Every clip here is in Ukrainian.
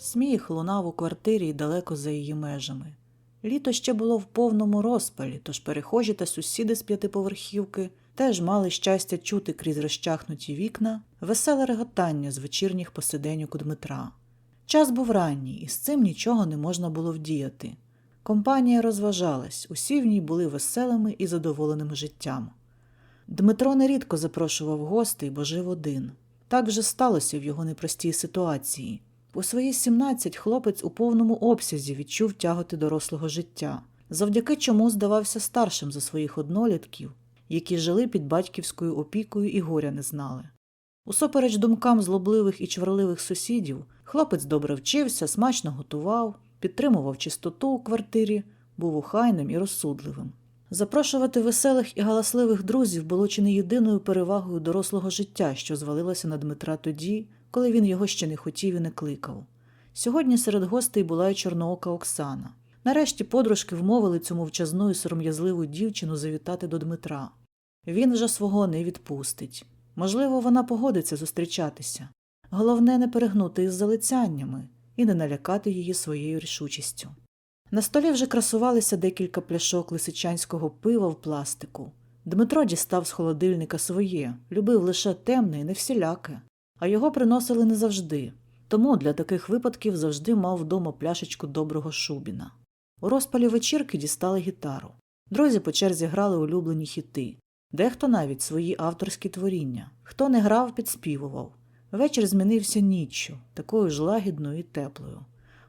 Сміх лунав у квартирі далеко за її межами. Літо ще було в повному розпалі, тож перехожі та сусіди з п'ятиповерхівки теж мали щастя чути крізь розчахнуті вікна веселе реготання з вечірніх посиденьок у Дмитра. Час був ранній, і з цим нічого не можна було вдіяти. Компанія розважалась, усі в ній були веселими і задоволеними життям. Дмитро нерідко запрошував гостей, бо жив один. Так вже сталося в його непростій ситуації. У свої 17 хлопець у повному обсязі відчув тяготи дорослого життя, завдяки чому здавався старшим за своїх однолітків, які жили під батьківською опікою і горя не знали. Усупереч думкам злобливих і чварливих сусідів, хлопець добре вчився, смачно готував, підтримував чистоту у квартирі, був охайним і розсудливим. Запрошувати веселих і галасливих друзів було чи не єдиною перевагою дорослого життя, що звалилося на Дмитра тоді, коли він його ще не хотів і не кликав. Сьогодні серед гостей була й чорноока Оксана. Нарешті подружки вмовили цю мовчазну і сором'язливу дівчину завітати до Дмитра. Він вже свого не відпустить. Можливо, вона погодиться зустрічатися. Головне не перегнути із залицяннями і не налякати її своєю рішучістю. На столі вже красувалися декілька пляшок лисичанського пива в пластику. Дмитро дістав з холодильника своє, любив лише темне і не всіляке, а його приносили не завжди, тому для таких випадків завжди мав вдома пляшечку доброго шубіна. У розпалі вечірки дістали гітару. Друзі по черзі грали улюблені хіти, дехто навіть свої авторські творіння. Хто не грав, підспівував. Вечір змінився ніччю, такою ж лагідною і теплою.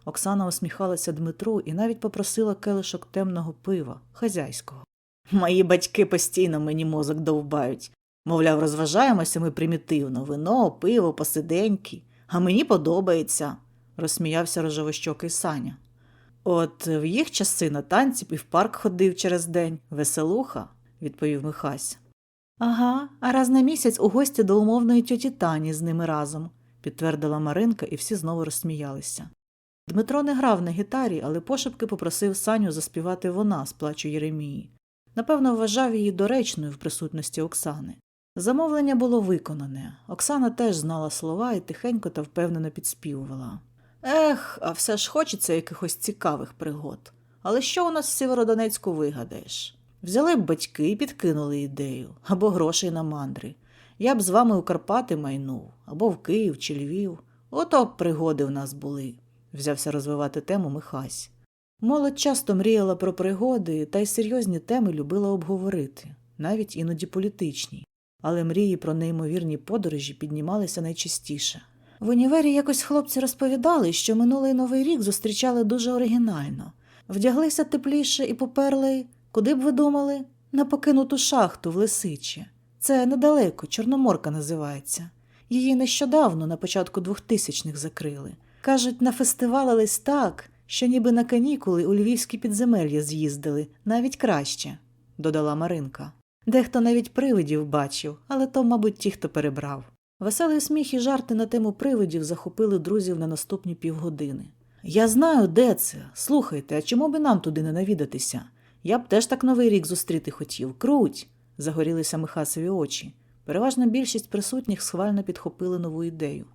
Оксана усміхалася Дмитру і навіть попросила келишок темного пива, хазяйського. Мої батьки постійно мені мозок довбають. Мовляв, розважаємося ми примітивно, вино, пиво, посиденьки, а мені подобається, розсміявся рожевощокий Саня. От в їх часи на танці і в парк ходив через день, веселуха, відповів Михась. Ага, а раз на місяць у гості до умовної тьоті Тані з ними разом, підтвердила Маринка, і всі знову розсміялися. Дмитро не грав на гітарі, але пошепки попросив Саню заспівати вона з плачу Єремії. Напевно, вважав її доречною в присутності Оксани. Замовлення було виконане. Оксана теж знала слова і тихенько та впевнено підспівувала. Ех, а все ж хочеться якихось цікавих пригод. Але що у нас в Сєвєродонецьку вигадаєш? Взяли б батьки і підкинули ідею, або грошей на мандри. Я б з вами у Карпати майнув, або в Київ чи Львів. Ото б пригоди в нас були, взявся розвивати тему Михась. Молодь часто мріяла про пригоди та й серйозні теми любила обговорити, навіть іноді політичні, але мрії про неймовірні подорожі піднімалися найчастіше. В універі якось хлопці розповідали, що минулий новий рік зустрічали дуже оригінально, вдяглися тепліше і поперли, куди б ви думали, на покинуту шахту в Лисичі. Це недалеко, Чорноморка називається. Її нещодавно, на початку 2000-х, закрили. Кажуть, нафестивалились так, що ніби на канікули у львівські підземелля з'їздили, навіть краще, додала Маринка. Дехто навіть привидів бачив, але то, мабуть, ті, хто перебрав. Веселий сміх і жарти на тему привидів захопили друзів на наступні півгодини. Я знаю, де це. Слухайте, а чому би нам туди не навідатися? Я б теж так новий рік зустріти хотів. Круть. загорілися Михасові очі. Переважна більшість присутніх схвально підхопили нову ідею.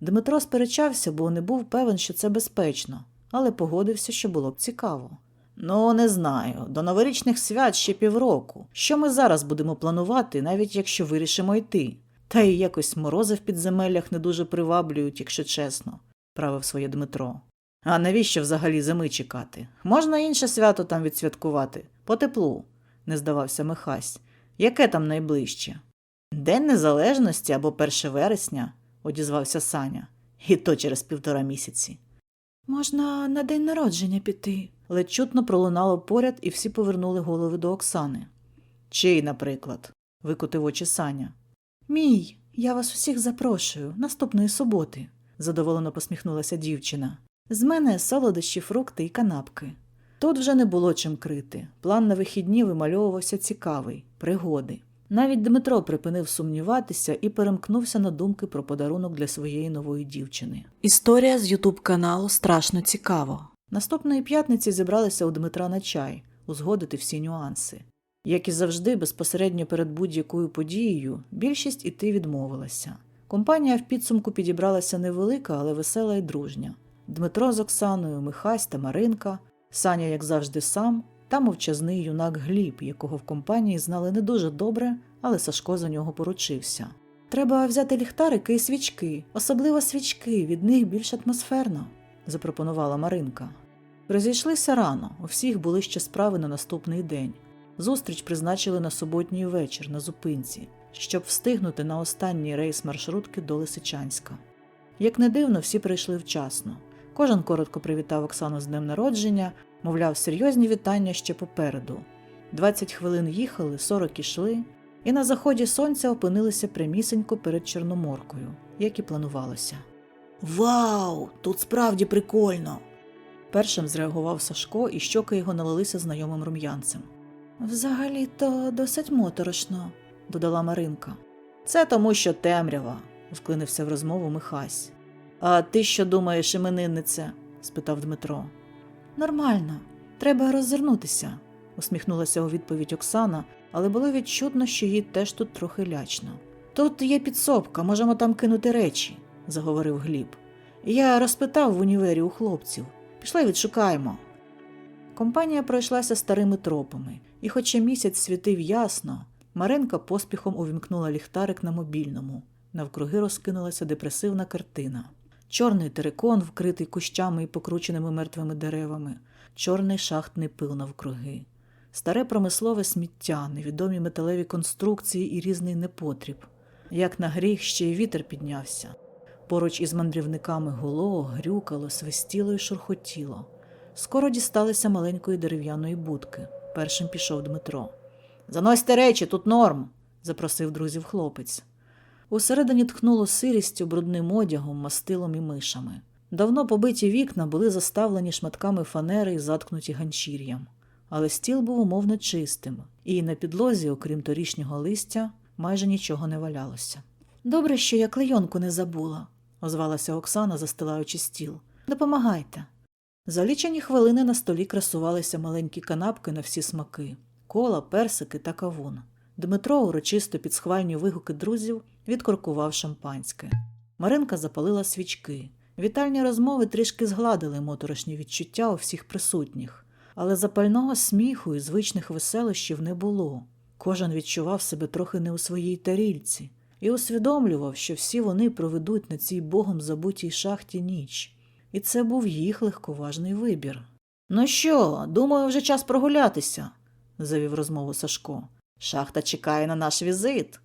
Дмитро сперечався, бо не був певен, що це безпечно, але погодився, що було б цікаво. Ну, не знаю. До новорічних свят ще півроку. Що ми зараз будемо планувати, навіть якщо вирішимо йти? Та й якось морози в підземеллях не дуже приваблюють, якщо чесно, правив своє Дмитро. А навіщо взагалі зими чекати? Можна інше свято там відсвяткувати, по теплу, не здавався Михась. Яке там найближче? День Незалежності або 1 вересня, одізвався Саня, і то через півтора місяці. Можна на день народження піти. Ледь чутно пролунало поряд, і всі повернули голови до Оксани. Чий, наприклад, викотив очі Саня. Мій, Я вас усіх запрошую наступної суботи, задоволено посміхнулася дівчина. З мене солодощі, фрукти і канапки. Тут вже не було чим крити. План на вихідні вимальовувався цікавий пригоди. Навіть Дмитро припинив сумніватися і перемкнувся на думки про подарунок для своєї нової дівчини. Історія з Ютуб каналу страшно цікаво. Наступної п'ятниці зібралися у Дмитра на чай, узгодити всі нюанси. Як і завжди, безпосередньо перед будь-якою подією, більшість іти відмовилася. Компанія в підсумку підібралася невелика, але весела і дружня. Дмитро з Оксаною, Михась та Маринка, Саня, як завжди, сам, та мовчазний юнак Гліб, якого в компанії знали не дуже добре, але Сашко за нього поручився. Треба взяти ліхтарики і свічки, особливо свічки, від них більш атмосферно, запропонувала Маринка. Розійшлися рано, у всіх були ще справи на наступний день. Зустріч призначили на суботній вечір на зупинці, щоб встигнути на останній рейс маршрутки до Лисичанська. Як не дивно, всі прийшли вчасно. Кожен коротко привітав Оксану з днем народження, мовляв, серйозні вітання ще попереду. 20 хвилин їхали, 40 ішли, і на заході сонця опинилися прямісенько перед Чорноморкою, як і планувалося. Вау! Тут справді прикольно! Першим зреагував Сашко, і щоки його налилися знайомим рум'янцем. Взагалі то досить моторошно, додала Маринка. Це тому, що темрява, вклинився в розмову Михась. А ти що думаєш, імениннице? спитав Дмитро. Нормально, треба роззирнутися, усміхнулася у відповідь Оксана, але було відчутно, що їй теж тут трохи лячно. Тут є підсобка, можемо там кинути речі, заговорив Гліб. Я розпитав в універі у хлопців. Пішли відшукаємо. Компанія пройшлася старими тропами, і, хоча місяць світив ясно, Маренка поспіхом увімкнула ліхтарик на мобільному. Навкруги розкинулася депресивна картина. Чорний терикон, вкритий кущами і покрученими мертвими деревами, чорний шахтний пил навкруги, старе промислове сміття, невідомі металеві конструкції і різний непотріб. Як на гріх ще й вітер піднявся. Поруч із мандрівниками гуло, грюкало, свистіло і шурхотіло. Скоро дісталися маленької дерев'яної будки. Першим пішов Дмитро. Заносьте речі, тут норм, запросив друзів хлопець. Усередині тхнуло сирістю, брудним одягом, мастилом і мишами. Давно побиті вікна були заставлені шматками фанери і заткнуті ганчір'ям, але стіл був умовно чистим, і на підлозі, окрім торішнього листя, майже нічого не валялося. Добре, що я клейонку не забула, озвалася Оксана, застилаючи стіл. Допомагайте. За лічені хвилини на столі красувалися маленькі канапки на всі смаки кола, персики та кавун. Дмитро, урочисто під схвальні вигуки друзів, відкоркував шампанське. Маринка запалила свічки. Вітальні розмови трішки згладили моторошні відчуття у всіх присутніх, але запального сміху і звичних веселощів не було. Кожен відчував себе трохи не у своїй тарільці і усвідомлював, що всі вони проведуть на цій богом забутій шахті ніч. І це був їх легковажний вибір. Ну що, думаю, вже час прогулятися, завів розмову Сашко. Шахта чекає на наш візит.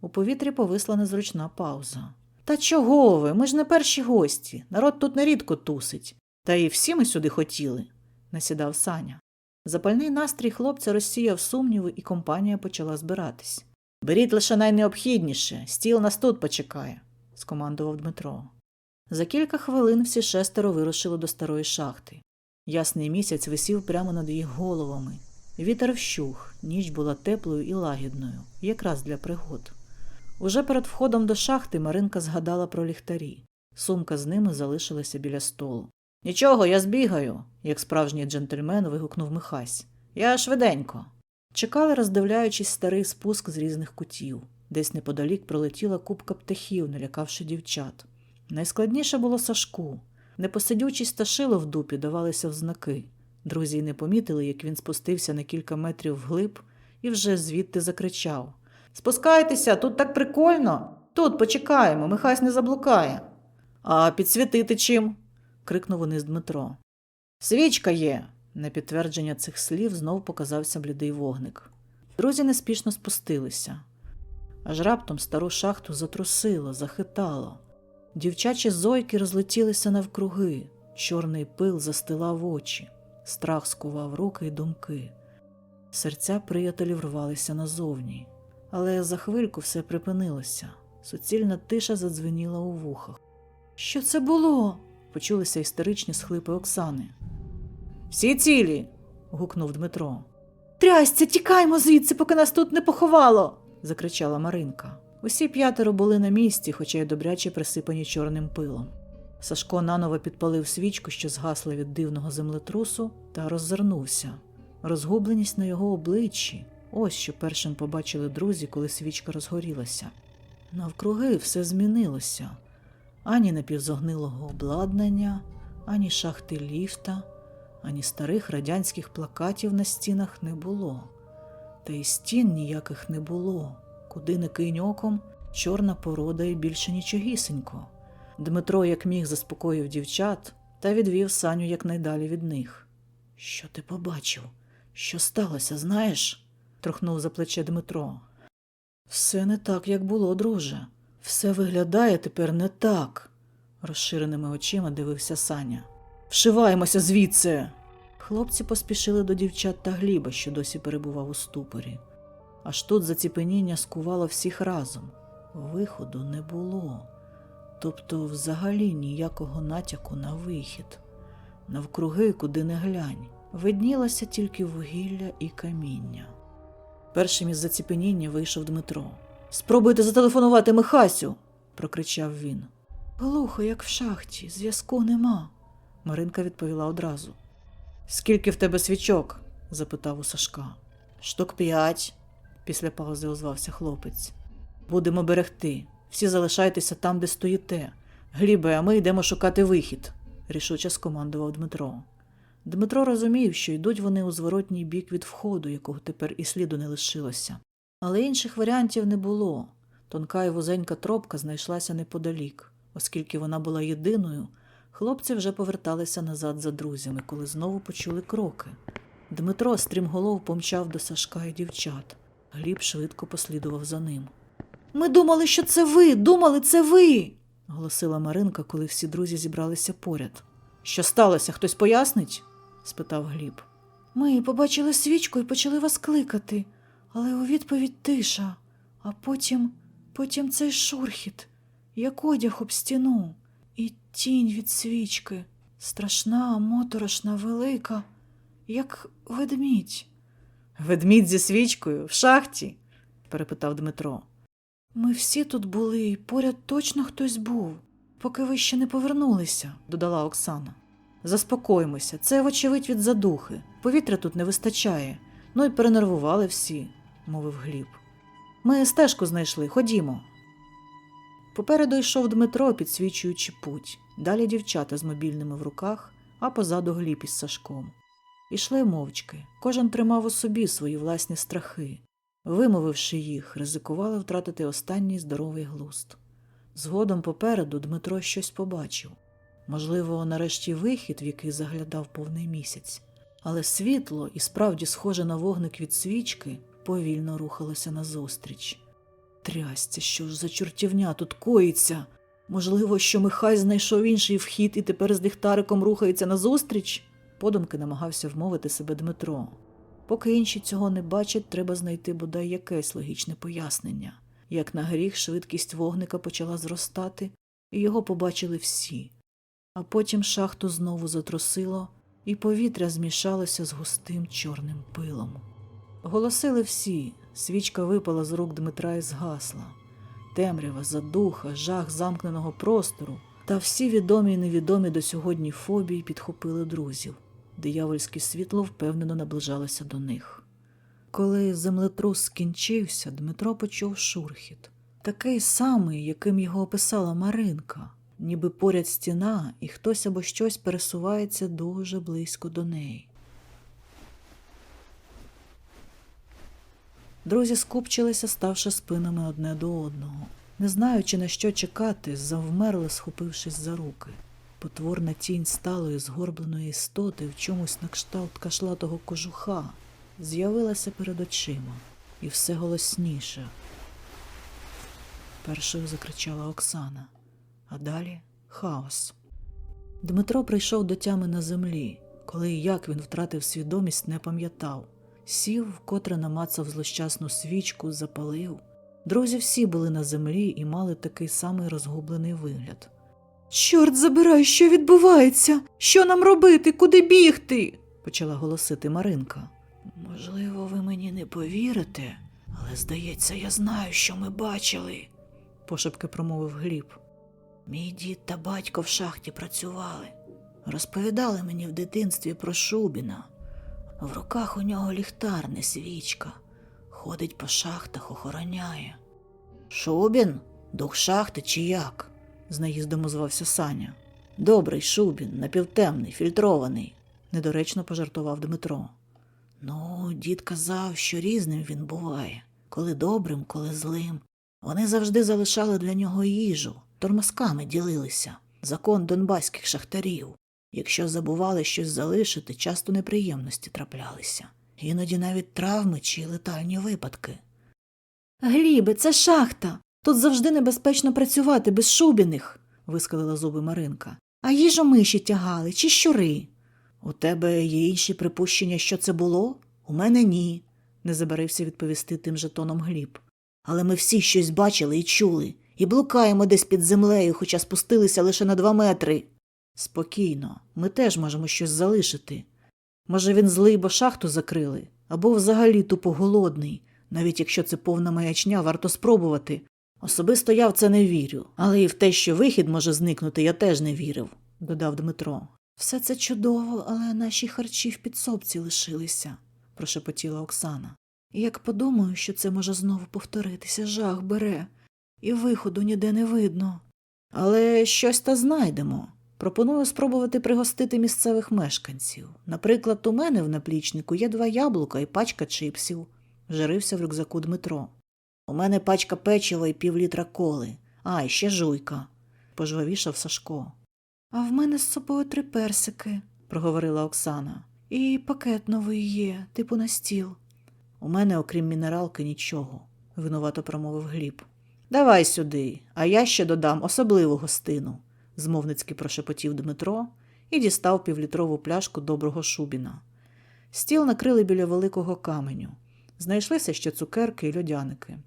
У повітрі повисла незручна пауза. Та чого ви? Ми ж не перші гості. Народ тут нерідко тусить. Та і всі ми сюди хотіли, насідав Саня. Запальний настрій хлопця розсіяв сумніви, і компанія почала збиратись. Беріть лише найнеобхідніше, стіл нас тут почекає, скомандував Дмитро. За кілька хвилин всі шестеро вирушили до старої шахти. Ясний місяць висів прямо над їх головами. Вітер вщух, ніч була теплою і лагідною, якраз для пригод. Уже перед входом до шахти Маринка згадала про ліхтарі. Сумка з ними залишилася біля столу. Нічого, я збігаю, як справжній джентльмен вигукнув Михась. Я швиденько. Чекали, роздивляючись старий спуск з різних кутів. Десь неподалік пролетіла купка птахів, налякавши дівчат. Найскладніше було Сашку. Непосидючість та шило в дупі давалися в знаки. Друзі не помітили, як він спустився на кілька метрів вглиб і вже звідти закричав Спускайтеся, тут так прикольно. Тут почекаємо, Михась не заблукає. А підсвітити чим? крикнув униз Дмитро. Свічка є. На підтвердження цих слів знов показався блідий вогник. Друзі неспішно спустилися. Аж раптом стару шахту затрусило, захитало. Дівчачі зойки розлетілися навкруги, чорний пил застилав очі, страх скував руки й думки. Серця приятелів рвалися назовні, але за хвильку все припинилося. Суцільна тиша задзвеніла у вухах. Що це було? почулися істеричні схлипи Оксани. Всі цілі. гукнув Дмитро. Трясця, тікаймо звідси, поки нас тут не поховало. закричала Маринка. Усі п'ятеро були на місці, хоча й добряче присипані чорним пилом. Сашко наново підпалив свічку, що згасла від дивного землетрусу, та роззирнувся. Розгубленість на його обличчі ось що першим побачили друзі, коли свічка розгорілася. Навкруги все змінилося ані напівзогнилого обладнання, ані шахти ліфта, ані старих радянських плакатів на стінах не було. Та й стін ніяких не було. Куди не кинь оком, чорна порода і більше нічогісенько. Дмитро, як міг, заспокоїв дівчат та відвів Саню якнайдалі від них. Що ти побачив? Що сталося, знаєш? трохнув за плече Дмитро. Все не так, як було, друже. Все виглядає тепер не так, розширеними очима дивився Саня. Вшиваємося звідси. Хлопці поспішили до дівчат та Гліба, що досі перебував у ступорі. Аж тут заціпеніння скувало всіх разом. Виходу не було. Тобто, взагалі ніякого натяку на вихід. Навкруги, куди не глянь, виднілося тільки вугілля і каміння. Першим із заціпеніння вийшов Дмитро. Спробуйте зателефонувати Михасю, прокричав він. Глухо, як в шахті, зв'язку нема, Маринка відповіла одразу. Скільки в тебе свічок? запитав у Сашка. Штук п'ять, після паузи озвався хлопець. Будемо берегти. Всі залишайтеся там, де стоїте. Глібе, а ми йдемо шукати вихід, рішуче скомандував Дмитро. Дмитро розумів, що йдуть вони у зворотній бік від входу, якого тепер і сліду не лишилося. Але інших варіантів не було. Тонка і вузенька тропка знайшлася неподалік, оскільки вона була єдиною, хлопці вже поверталися назад за друзями, коли знову почули кроки. Дмитро стрімголов помчав до Сашка і дівчат. Гліб швидко послідував за ним. Ми думали, що це ви, думали, це ви. голосила Маринка, коли всі друзі зібралися поряд. Що сталося, хтось пояснить? спитав Гліб. Ми побачили свічку і почали вас кликати, але у відповідь тиша, а потім, потім цей шурхіт, як одяг об стіну, і тінь від свічки, страшна, моторошна, велика, як ведмідь. Ведмідь зі свічкою в шахті? перепитав Дмитро. Ми всі тут були, і поряд точно хтось був, поки ви ще не повернулися, додала Оксана. Заспокоїмося, це, вочевидь, від задухи. Повітря тут не вистачає. Ну і перенервували всі, мовив Гліб. Ми стежку знайшли, ходімо. Попереду йшов Дмитро, підсвічуючи путь, далі дівчата з мобільними в руках, а позаду Гліб із Сашком. Ішли мовчки, кожен тримав у собі свої власні страхи. Вимовивши їх, ризикували втратити останній здоровий глузд. Згодом попереду Дмитро щось побачив. Можливо, нарешті вихід, в який заглядав повний місяць, але світло, і справді схоже на вогник від свічки, повільно рухалося назустріч. Трясця, що ж за чортівня тут коїться? Можливо, що Михай знайшов інший вхід і тепер з ліхтариком рухається назустріч? Подумки намагався вмовити себе Дмитро. Поки інші цього не бачать, треба знайти бодай якесь логічне пояснення. Як на гріх, швидкість вогника почала зростати, і його побачили всі. А потім шахту знову затрусило, і повітря змішалося з густим чорним пилом. Голосили всі, свічка випала з рук Дмитра і згасла. Темрява, задуха, жах замкненого простору та всі відомі і невідомі до сьогодні фобії підхопили друзів. Диявольське світло впевнено наближалося до них. Коли землетрус скінчився, Дмитро почув шурхіт, такий самий, яким його описала Маринка, ніби поряд стіна, і хтось або щось пересувається дуже близько до неї. Друзі скупчилися, ставши спинами одне до одного, не знаючи на що чекати, завмерли, схопившись за руки. Потворна тінь сталої згорбленої істоти в чомусь на кшталт кашлатого кожуха з'явилася перед очима, і все голосніше. Першою закричала Оксана, а далі хаос. Дмитро прийшов до тями на землі, коли і як він втратив свідомість, не пам'ятав. Сів, вкотре намацав злощасну свічку, запалив, Друзі всі були на землі і мали такий самий розгублений вигляд. Чорт забирай, що відбувається? Що нам робити? Куди бігти? почала голосити Маринка. Можливо, ви мені не повірите, але здається, я знаю, що ми бачили, пошепки промовив Гліб. Мій дід та батько в шахті працювали. Розповідали мені в дитинстві про Шубіна. В руках у нього ліхтар, не свічка. Ходить по шахтах, охороняє. Шубін? Дух шахти чи як? з наїздом озвався Саня. Добрий Шубін, напівтемний, фільтрований, недоречно пожартував Дмитро. Ну, дід казав, що різним він буває, коли добрим, коли злим. Вони завжди залишали для нього їжу, тормозками ділилися, закон донбаських шахтарів. Якщо забували щось залишити, часто неприємності траплялися, іноді навіть травми чи летальні випадки. Глібе, це шахта. Тут завжди небезпечно працювати без шубіних, вискалила зуби Маринка. А їжу миші тягали чи щури. У тебе є інші припущення, що це було? У мене ні, не забарився відповісти тим же тоном Гліб. Але ми всі щось бачили і чули, і блукаємо десь під землею, хоча спустилися лише на два метри. Спокійно, ми теж можемо щось залишити. Може, він злий, бо шахту закрили, або взагалі тупо голодний. Навіть якщо це повна маячня, варто спробувати. Особисто я в це не вірю, але і в те, що вихід може зникнути, я теж не вірив, додав Дмитро. Все це чудово, але наші харчі в підсобці лишилися, прошепотіла Оксана. І як подумаю, що це може знову повторитися, жах бере, і виходу ніде не видно. Але щось та знайдемо. Пропоную спробувати пригостити місцевих мешканців. Наприклад, у мене в наплічнику є два яблука і пачка чипсів, жарився в рюкзаку Дмитро. У мене пачка печива і півлітра коли, а і ще жуйка, пожвавішав Сашко. А в мене з собою три персики, проговорила Оксана. І пакет новий є, типу на стіл. У мене, окрім мінералки, нічого, винувато промовив Гліб. Давай сюди, а я ще додам особливу гостину, змовницьки прошепотів Дмитро і дістав півлітрову пляшку доброго шубіна. Стіл накрили біля великого каменю. Знайшлися ще цукерки і льодяники.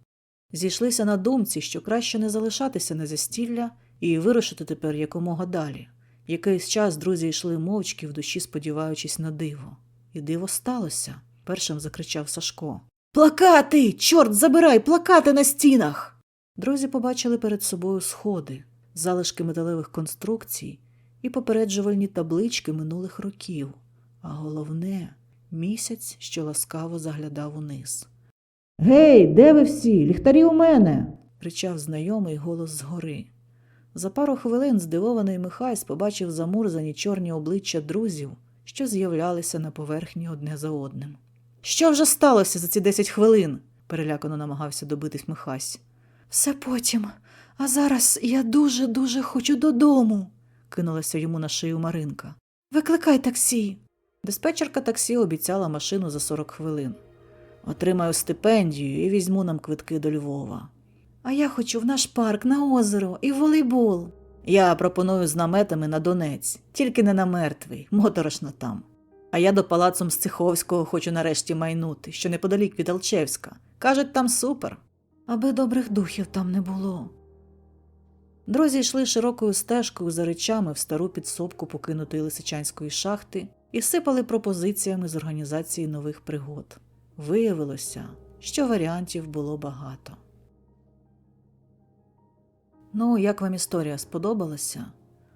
Зійшлися на думці, що краще не залишатися на застілля і вирушити тепер якомога далі. Якийсь час друзі йшли мовчки в душі, сподіваючись на диво. І диво сталося, першим закричав Сашко. Плакати! Чорт, забирай, плакати на стінах. Друзі побачили перед собою сходи, залишки металевих конструкцій і попереджувальні таблички минулих років, а головне місяць, що ласкаво заглядав униз. Гей, де ви всі? Ліхтарі у мене. кричав знайомий голос згори. За пару хвилин здивований Михайс побачив замурзані чорні обличчя друзів, що з'являлися на поверхні одне за одним. Що вже сталося за ці десять хвилин? перелякано намагався добитись Михась. Все потім. А зараз я дуже дуже хочу додому, кинулася йому на шию Маринка. Викликай таксі. Диспетчерка таксі обіцяла машину за 40 хвилин. Отримаю стипендію і візьму нам квитки до Львова. А я хочу в наш парк на озеро і в волейбол. Я пропоную з наметами на Донець, тільки не на мертвий, моторошно там. А я до палацу Мстиховського хочу нарешті майнути, що неподалік від Алчевська. Кажуть, там супер. Аби добрих духів там не було. Друзі йшли широкою стежкою за речами в стару підсобку покинутої лисичанської шахти і сипали пропозиціями з організації нових пригод. Виявилося, що варіантів було багато. Ну, як вам історія сподобалася?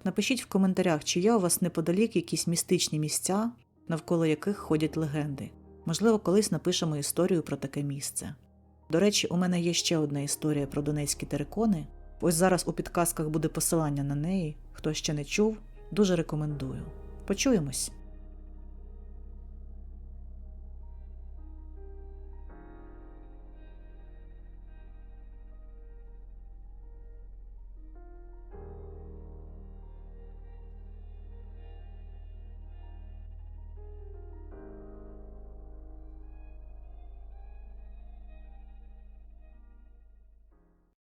Напишіть в коментарях, чи є у вас неподалік якісь містичні місця, навколо яких ходять легенди. Можливо, колись напишемо історію про таке місце. До речі, у мене є ще одна історія про донецькі терикони. Ось зараз у підказках буде посилання на неї. Хто ще не чув, дуже рекомендую. Почуємось!